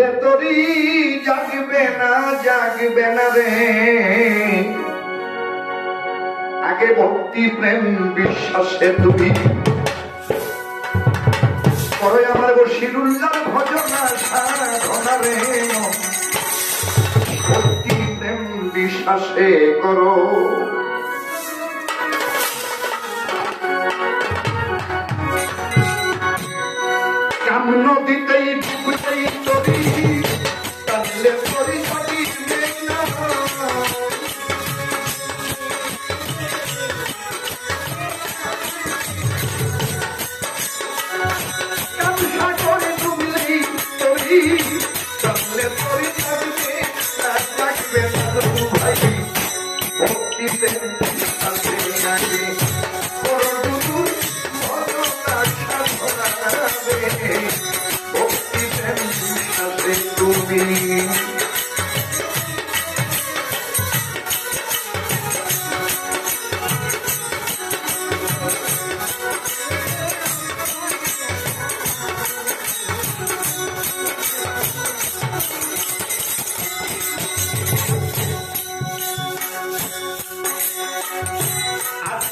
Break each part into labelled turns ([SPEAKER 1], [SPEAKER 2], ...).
[SPEAKER 1] টানলে তরি জাগবে না জাগবে না রে। আগে ভক্তি, প্রেম, বিশ্বাসে তুমি পরে আমার বসিরুল্লাহ ভজনা সাধনা রে। ভক্তি, প্রেম, বিশ্বাসে করো।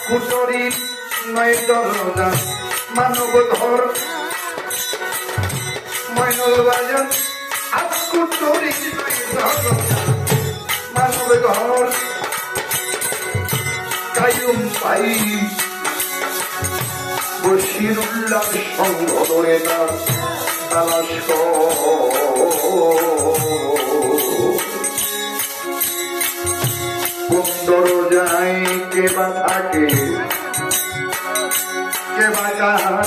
[SPEAKER 1] কুটরি নয় দরজা মানব ধর ময়নল বাজার দরজা মানব ধর কায়ুম পাই বসিরুল্লাহ সঙ্গ ধরে না তালাশ সুন্দর যায় কে থাকে কে বা কার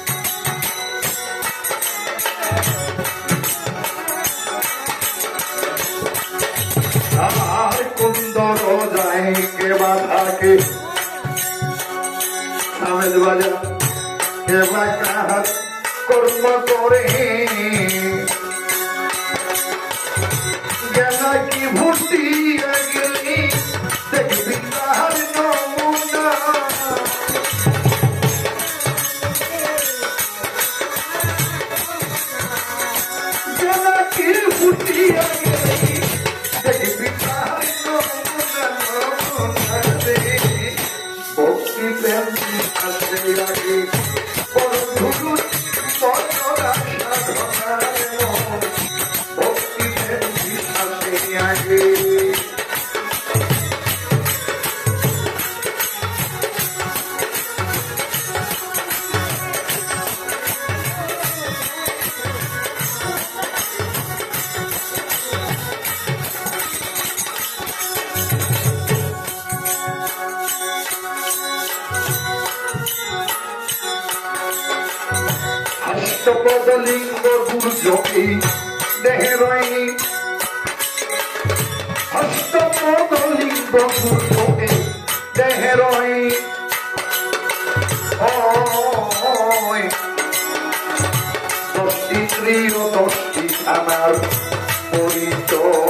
[SPEAKER 1] செலத்தில் குட்டியை অষ্টপদলিঙ্গ দুর্যোগী দেহেরই অষ্টপদলিঙ্গ দুর্যোগী দেহেরই ওই দশটি স্ত্রী ও দশটি আমার পরিচয়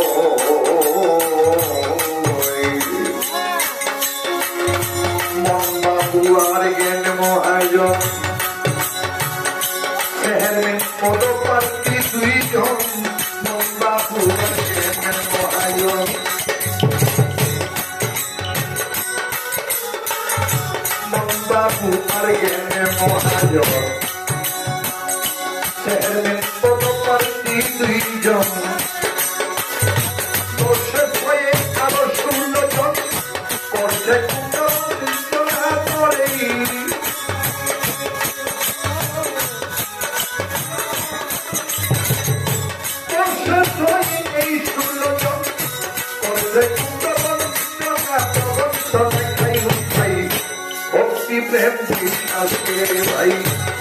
[SPEAKER 1] মহাজন মন্বা বুয়ার জ্ঞান মহাজন Thank you.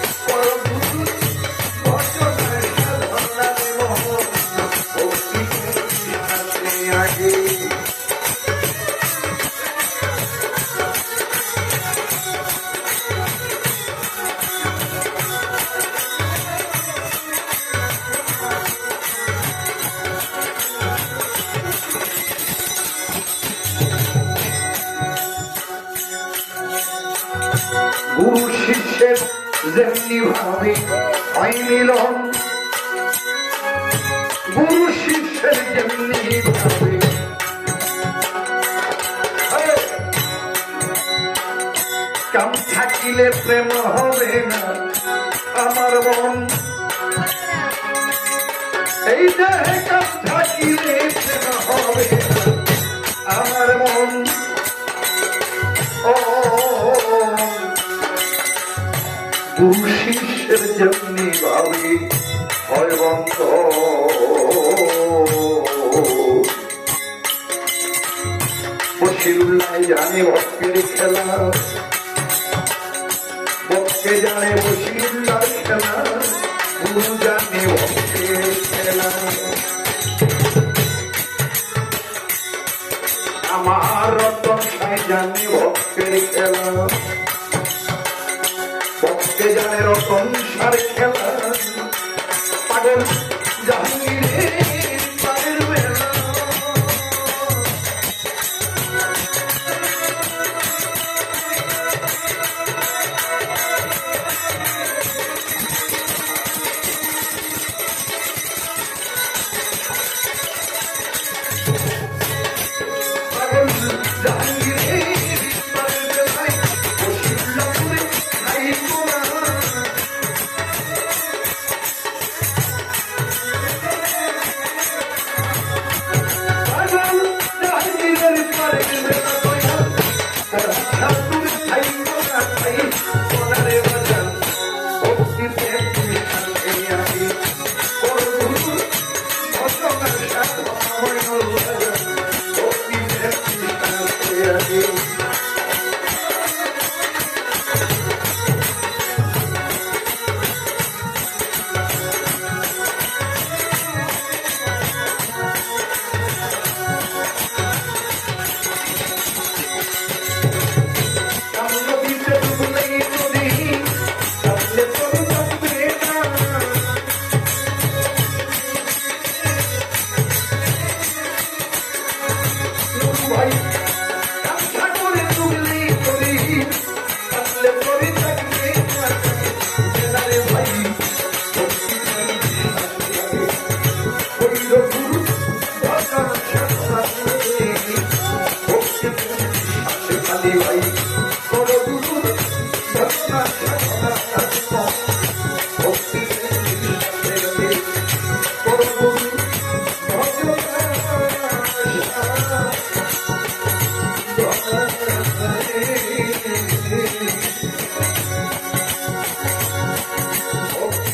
[SPEAKER 1] গুরু শিষ্যের যেমনি ভাবে হয় মিলন গুরু শিষ্যের যেমনি ভাবে। কাম থাকিলে প্রেম হবে না আমার মন। এই দেহে শিষ্যের যেমনি ভাবে হয় বন্ধ বসিরুল্লাহ জানে ভক্তের খেলা ভক্তে জানে বসিরুল্লাহ খেলা গুরু জানে ভক্তের খেলা আমার রতন জানে ভক্তের খেলা। ভক্তে জানে রতন সার খেলা পাগল পায়ের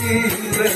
[SPEAKER 1] ভক্তি প্রেম